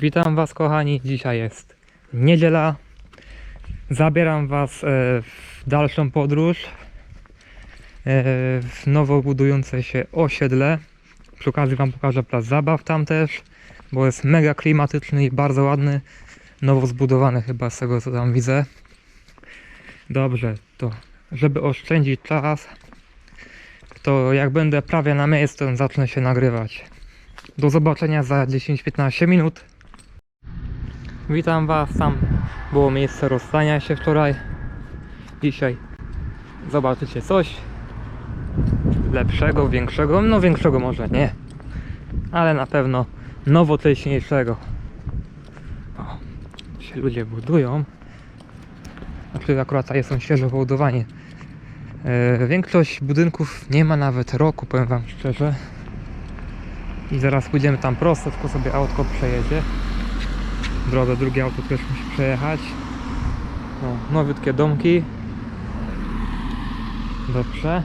Witam Was kochani, dzisiaj jest niedziela. Zabieram Was e, w dalszą podróż e, w nowo budujące się osiedle. Przy okazji Wam pokażę plac zabaw tam też, bo jest mega klimatyczny i bardzo ładny. Nowo zbudowany chyba z tego co tam widzę. Dobrze, to żeby oszczędzić czas, to jak będę prawie na miejscu, zacznę się nagrywać. Do zobaczenia za 10-15 minut. Witam Was, tam było miejsce rozstania się wczoraj. Dzisiaj zobaczycie coś lepszego, większego, no większego może nie, ale na pewno nowocześniejszego. O, się ludzie budują. Znaczy akurat są świeżo pobudowanie. E, większość budynków nie ma nawet roku, powiem Wam szczerze. I zaraz pójdziemy tam prosto, tylko sobie autko przejedzie. Drogę drugie auto też musi przejechać. O, nowiutkie domki. Dobrze.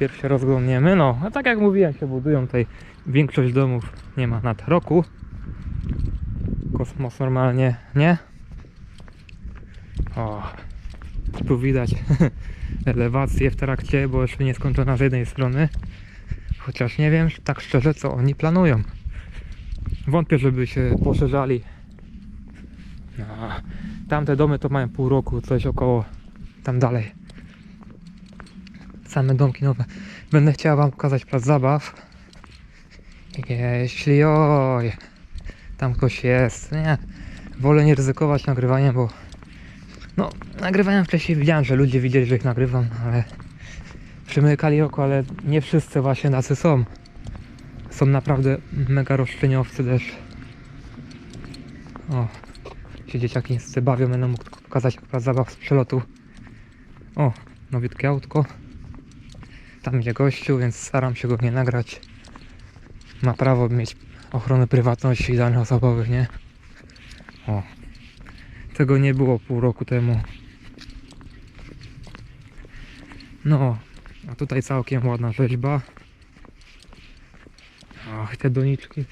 Pierw się rozglądniemy. No, a tak jak mówiłem, się budują tutaj. Większość domów nie ma nad roku. Kosmos normalnie nie. O, tu widać elewację w trakcie, bo jeszcze nie skończona z jednej strony. Chociaż nie wiem tak szczerze, co oni planują. Wątpię, żeby się poszerzali. No, tamte domy to mają pół roku, coś około tam dalej. Same domki nowe. Będę chciała wam pokazać plac zabaw. Jeśli oj, tam ktoś jest. Nie, wolę nie ryzykować nagrywaniem, bo no, nagrywałem wcześniej, widziałem, że ludzie widzieli, że ich nagrywam, ale przymykali oko, ale nie wszyscy właśnie tacy są. Są naprawdę mega roszczeniowcy też. O, się dzieciaki niestety bawią, będę mógł tylko pokazać plac zabaw z przelotu. O, nowiutkie autko. Tam idzie gościu, więc staram się go nie nagrać. Ma prawo mieć ochronę prywatności danych osobowych, nie? O. Tego nie było pół roku temu. No, a tutaj całkiem ładna rzeźba. Ach, te doniczki.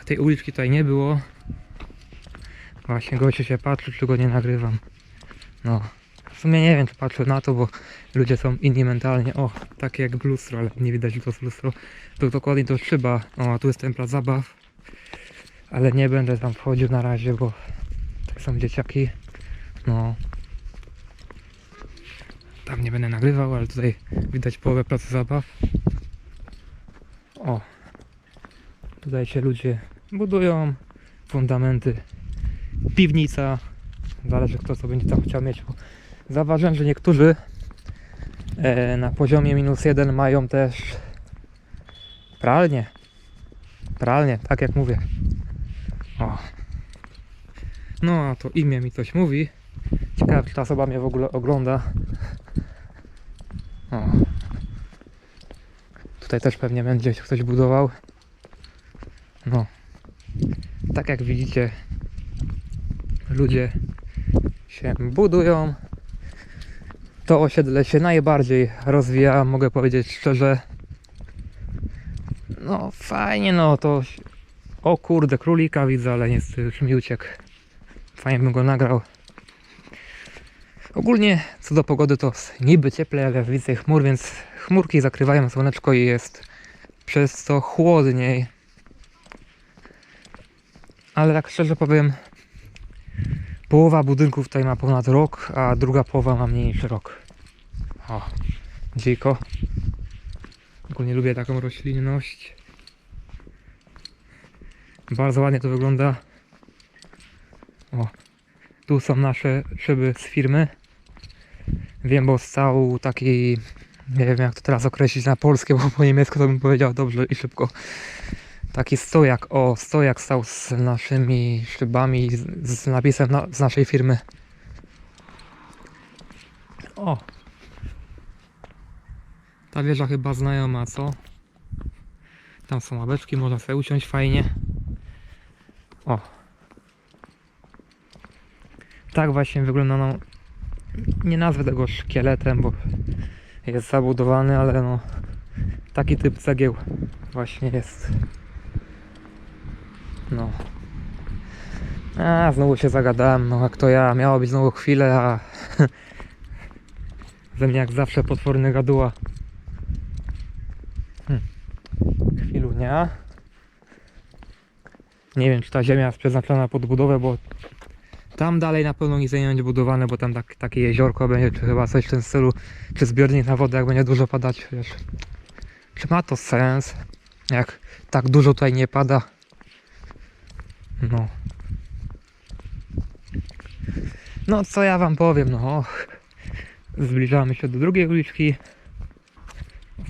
A tej uliczki tutaj nie było. Właśnie gościu się patrzy, czy go nie nagrywam. No. W sumie nie wiem, czy patrzę na to, bo ludzie są inni mentalnie. O, takie jak lustro, ale nie widać, że to jest lustro. To dokładnie to szyba. O, tu jest ten plac zabaw. Ale nie będę tam wchodził na razie, bo tak są dzieciaki. No. Tam nie będę nagrywał, ale tutaj widać połowę placu zabaw. O. Tutaj się ludzie budują. Fundamenty. Piwnica. Zależy kto co będzie tam chciał mieć. Zauważyłem, że niektórzy e, na poziomie minus jeden mają też pralnię. Pralnię, tak jak mówię. O. No, a to imię mi coś mówi. Ciekawe, czy ta osoba mnie w ogóle ogląda. O. Tutaj też pewnie będzie ktoś budował. No. Tak jak widzicie, ludzie się budują. To osiedle się najbardziej rozwija, mogę powiedzieć szczerze. No fajnie, no to o kurde, królika widzę, ale niestety już mi uciekł. Fajnie bym go nagrał. Ogólnie co do pogody to niby cieplej, ale więcej chmur, więc chmurki zakrywają słoneczko i jest przez to chłodniej. Ale tak szczerze powiem, połowa budynków tutaj ma ponad rok, a druga połowa ma mniej niż rok. O, dziko. Ogólnie lubię taką roślinność. Bardzo ładnie to wygląda. O, tu są nasze szyby z firmy. Wiem, bo stał taki, nie wiem jak to teraz określić na polskie, bo po niemiecku to bym powiedział dobrze i szybko. Taki stojak, o, stojak stał z naszymi szybami, z, z napisem na, z naszej firmy. O! Ta wieża chyba znajoma, co? Tam są ławeczki, można sobie usiąść fajnie. O. Tak właśnie wygląda, no. Nie nazwę tego szkieletem, bo jest zabudowany, ale no. taki typ cegieł właśnie jest. No. A, znowu się zagadałem, no jak to ja, miało być znowu chwilę, a ze mnie jak zawsze potworny gaduła. Hm. Chwilunia. Nie wiem, czy ta ziemia jest przeznaczona pod budowę, bo tam dalej na pewno nic nie będzie budowane, bo tam tak, takie jeziorko będzie, czy chyba coś w tym stylu, czy zbiornik na wodę, jak będzie dużo padać, wiesz. Czy ma to sens, jak tak dużo tutaj nie pada? No. No, co ja wam powiem, no. Zbliżamy się do drugiej uliczki.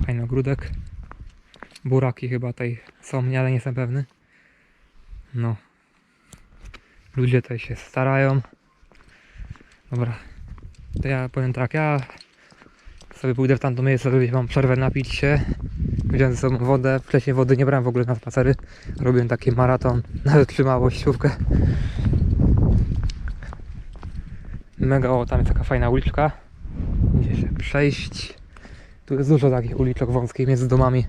Fajny ogródek. Buraki chyba tutaj są, ale nie jestem pewny. No. Ludzie tutaj się starają. Dobra. To ja powiem tak, ja sobie pójdę w tamto miejsce, żeby mam przerwę napić się. Wziąłem ze sobą wodę. Wcześniej wody nie brałem w ogóle na spacery. Robiłem taki maraton, nawet trzymałem siłkę. Mega, o tam jest taka fajna uliczka. Gdzie się przejść. Tu jest dużo takich uliczek wąskich między domami.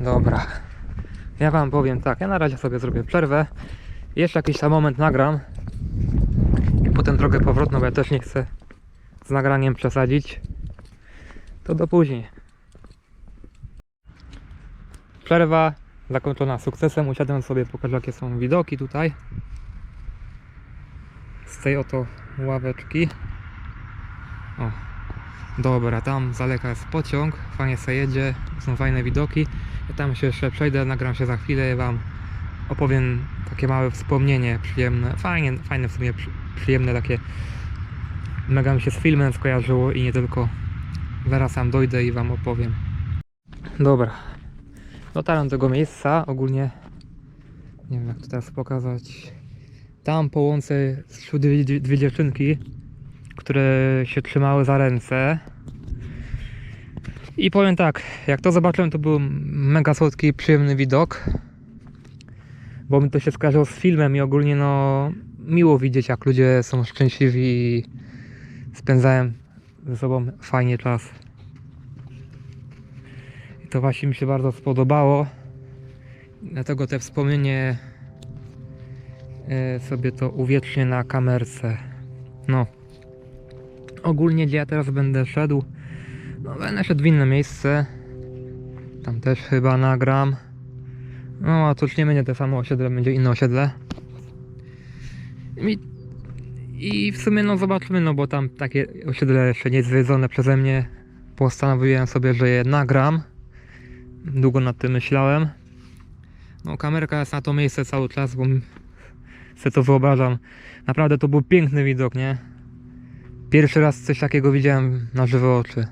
Dobra. Ja wam powiem tak, ja na razie sobie zrobię przerwę. Jeszcze jakiś tam moment nagram. I potem drogę powrotną, bo ja też nie chcę z nagraniem przesadzić. To do później. Przerwa zakończona sukcesem. Usiadłem sobie, pokażę jakie są widoki tutaj. Z tej oto ławeczki. O, dobra, tam z daleka jest pociąg, fajnie se jedzie, są fajne widoki. Ja tam się jeszcze przejdę, nagram się za chwilę i wam opowiem takie małe wspomnienie przyjemne, fajnie, fajne w sumie przy, przyjemne takie mega mi się z filmem skojarzyło i nie tylko. Zaraz sam dojdę i wam opowiem. Dobra. Dotarłem do tego miejsca ogólnie. Nie wiem jak to teraz pokazać. Tam po łące dwie, dwie dziewczynki które się trzymały za ręce i powiem tak, jak to zobaczyłem, to był mega słodki, przyjemny widok. Bo mi to się skojarzyło z filmem i ogólnie no miło widzieć, jak ludzie są szczęśliwi i spędzają ze sobą fajnie czas. I to właśnie mi się bardzo spodobało. Dlatego te wspomnienie e, sobie to uwiecznię na kamerce. No. Ogólnie gdzie ja teraz będę szedł, będę szedł w inne miejsce. Tam też chyba nagram. No a to już nie będzie te samo osiedle, będzie inne osiedle. I, I w sumie no zobaczymy, no bo tam takie osiedle jeszcze nie zwiedzone przeze mnie. Postanowiłem sobie, że je nagram. Długo nad tym myślałem. No kamerka jest na to miejsce cały czas, bo sobie to wyobrażam. Naprawdę to był piękny widok, nie? Pierwszy raz coś takiego widziałem na żywe oczy.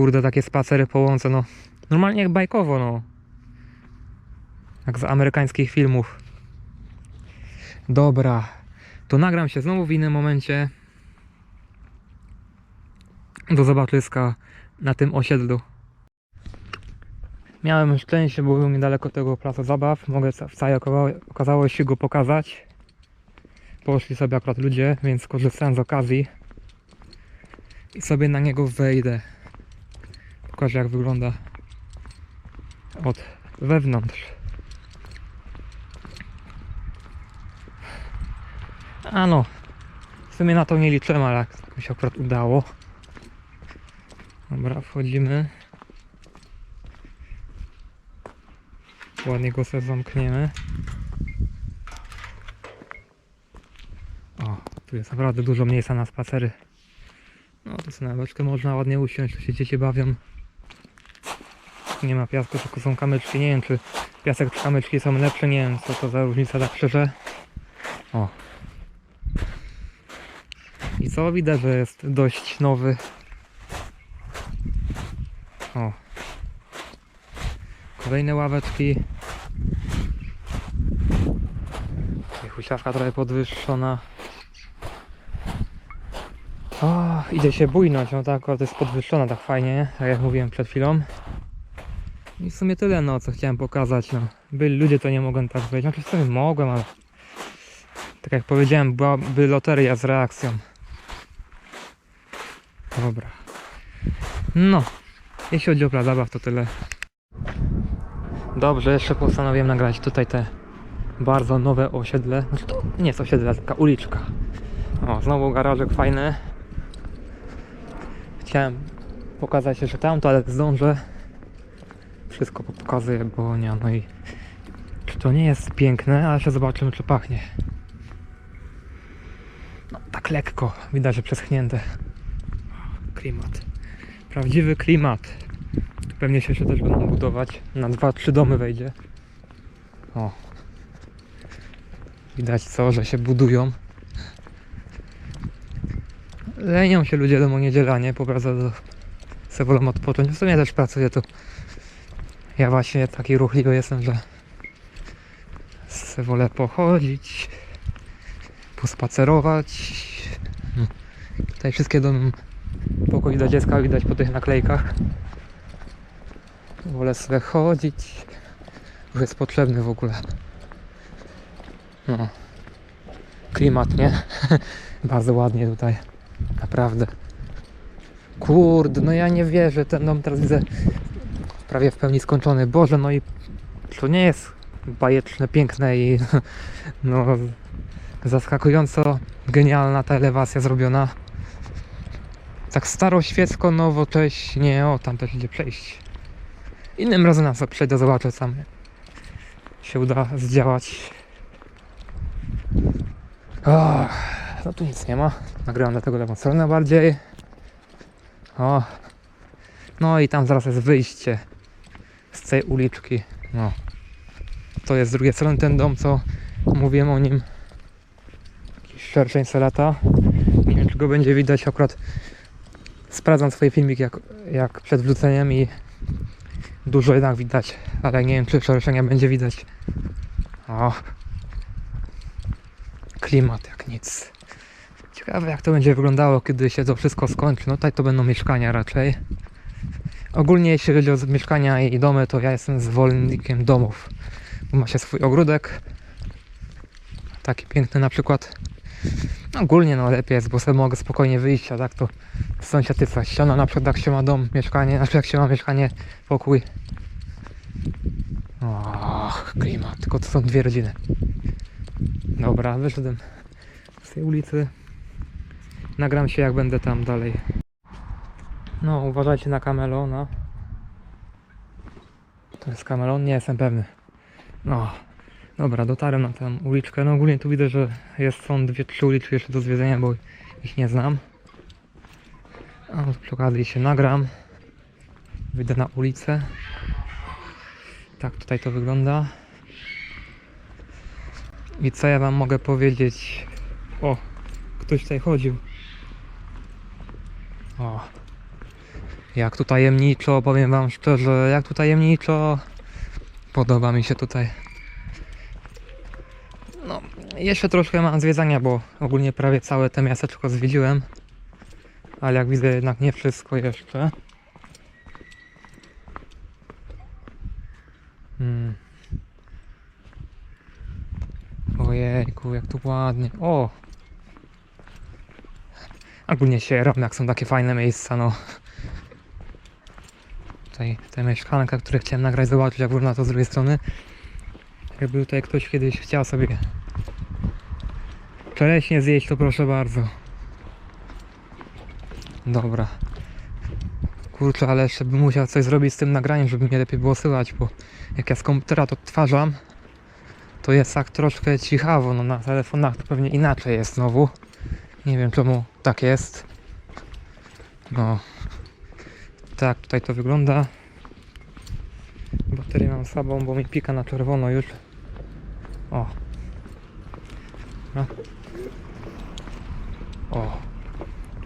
Kurde, takie spacery po łące, no. Normalnie jak bajkowo, no. Jak z amerykańskich filmów. Dobra. To nagram się znowu w innym momencie. Do zobaczyska na tym osiedlu. Miałem szczęście, bo był niedaleko tego placu zabaw. Mogę ca- w całej oka- okazałości go pokazać. Poszli sobie akurat ludzie, więc korzystałem z okazji. I sobie na niego wejdę. Pokażę jak wygląda od wewnątrz. A no, w sumie na to nie liczyłem, ale jak mi się akurat udało. Dobra, wchodzimy. Ładnie go sobie zamkniemy. O, tu jest naprawdę dużo miejsca na spacery. No to sobie na można ładnie usiąść, tu się dzieci bawią. Nie ma piasku, tylko są kamyczki. Nie wiem, czy piasek czy kamyczki są lepsze, nie wiem co to za różnica tak szczerze. O. I co widać, że jest dość nowy. O. Kolejne ławeczki. Huśtawka trochę podwyższona. O, idzie się bujnąć, no tak, akurat jest podwyższona tak fajnie, tak jak mówiłem przed chwilą. I w sumie tyle, no, co chciałem pokazać, no. Byli ludzie, to nie mogłem tak wejść, znaczy w sumie mogłem, ale... Tak jak powiedziałem, byłaby loteria z reakcją. Dobra. No, Jeśli chodzi o zabaw, to tyle. Dobrze, jeszcze postanowiłem nagrać tutaj te bardzo nowe osiedle. Znaczy to nie jest osiedle, taka uliczka. O, znowu garażek fajny. Chciałem pokazać jeszcze tamto, ale zdążę. Wszystko pokazuję, bo nie, no i to nie jest piękne, ale jeszcze zobaczymy, czy pachnie. No, tak lekko, widać, że przeschnięte. Klimat. Prawdziwy klimat. Pewnie się też będą budować. Na dwa, trzy domy wejdzie. O. Widać co, że się budują. Lenią się ludzie do niedziela, nie? Po prostu se wolą odpocząć. W sumie też pracuję tu. Ja właśnie taki ruchliwy jestem, że wolę pochodzić, pospacerować. Hmm. Tutaj wszystkie domy, pokój dla dziecka widać po tych naklejkach. Wolę sobie chodzić. Już jest potrzebny w ogóle. No. Klimat, nie? Bardzo ładnie tutaj. Naprawdę. Kurde, no ja nie wierzę, ten dom teraz widzę prawie w pełni skończony. Boże, no i to nie jest bajeczne, piękne i no zaskakująco genialna ta elewacja zrobiona. Tak staroświecko, nowocześnie. O, tam też idzie przejść. Innym razem na sobie przejdę, zobaczę sam się uda zdziałać. No tu nic nie ma. Nagrałem dlatego lewą stronę bardziej. O. No i tam zaraz jest wyjście z tej uliczki. No. To jest z drugiej strony ten dom, co mówiłem o nim. Jakiś szerszeń lata. Nie wiem, czy go będzie widać akurat. Sprawdzam swoje filmiki jak, jak przed wrzuceniem i dużo jednak widać, ale nie wiem, czy szerszenia będzie widać. O. Klimat jak nic. Ciekawe jak to będzie wyglądało, kiedy się to wszystko skończy. No tutaj to będą mieszkania raczej. Ogólnie jeśli chodzi o mieszkania i domy, to ja jestem zwolennikiem domów. Ma się swój ogródek. Taki piękny na przykład. Ogólnie no lepiej jest, bo sobie mogę spokojnie wyjść, a tak to sąsiad ścianą, na przykład jak się ma dom, mieszkanie, na przykład jak się ma mieszkanie, pokój. Och, klimat, tylko to są dwie rodziny. Dobra, wyszedłem z tej ulicy. Nagram się jak będę tam dalej. No, uważajcie na kamelona. To jest kamelon? Nie jestem pewny. No, dobra, dotarłem na tę uliczkę. No ogólnie tu widzę, że jest, są dwie, trzy uliczki jeszcze do zwiedzenia, bo ich nie znam. A no, przy okazji się nagram. Wyjdę na ulicę. Tak tutaj to wygląda. I co ja wam mogę powiedzieć? O, ktoś tutaj chodził. O. Jak tu tajemniczo, powiem wam szczerze, jak tu tajemniczo. Podoba mi się tutaj. No, jeszcze troszkę mam zwiedzania, bo ogólnie prawie całe te miasteczko zwiedziłem. Ale jak widzę jednak nie wszystko jeszcze. Hmm. Ojejku, jak tu ładnie. O! Ogólnie się robię, jak są takie fajne miejsca, no. Tutaj te mieszkanka, które chciałem nagrać, zobaczyć jak wygląda to z drugiej strony. Jakby tutaj ktoś kiedyś chciał sobie czereśnie zjeść, to proszę bardzo. Dobra. Kurczę, ale jeszcze bym musiał coś zrobić z tym nagraniem, żeby mnie lepiej było słychać, bo jak ja z komputera to odtwarzam, to jest tak troszkę cichawo, no na telefonach to pewnie inaczej jest znowu. Nie wiem czemu tak jest. No. Tak, tutaj to wygląda. Baterię mam słabą, bo mi pika na czerwono już. O. No. O.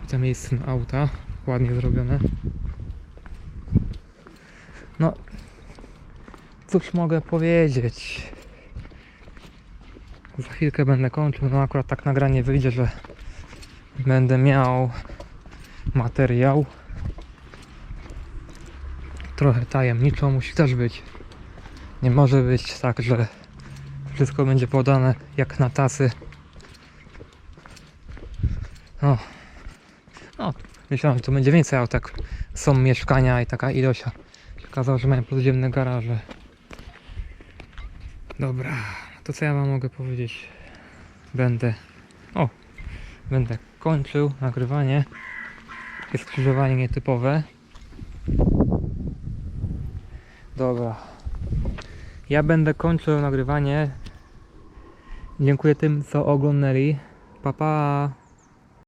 Tutaj miejsce na auta. Ładnie zrobione. No. Cóż mogę powiedzieć? Za chwilkę będę kończył. No akurat tak nagranie wyjdzie, że będę miał materiał. Trochę tajemniczo musi też być. Nie może być tak, że wszystko będzie podane jak na tasy. No. No, myślałem, że to będzie więcej autek są mieszkania i taka ilość. Pokazał, że mają podziemne garaże. Dobra, to co ja wam mogę powiedzieć? Będę. O! Będę kończył nagrywanie. Jest skrzyżowanie nietypowe. Dobra. Ja będę kończył nagrywanie. Dziękuję tym, co oglądali. Pa pa!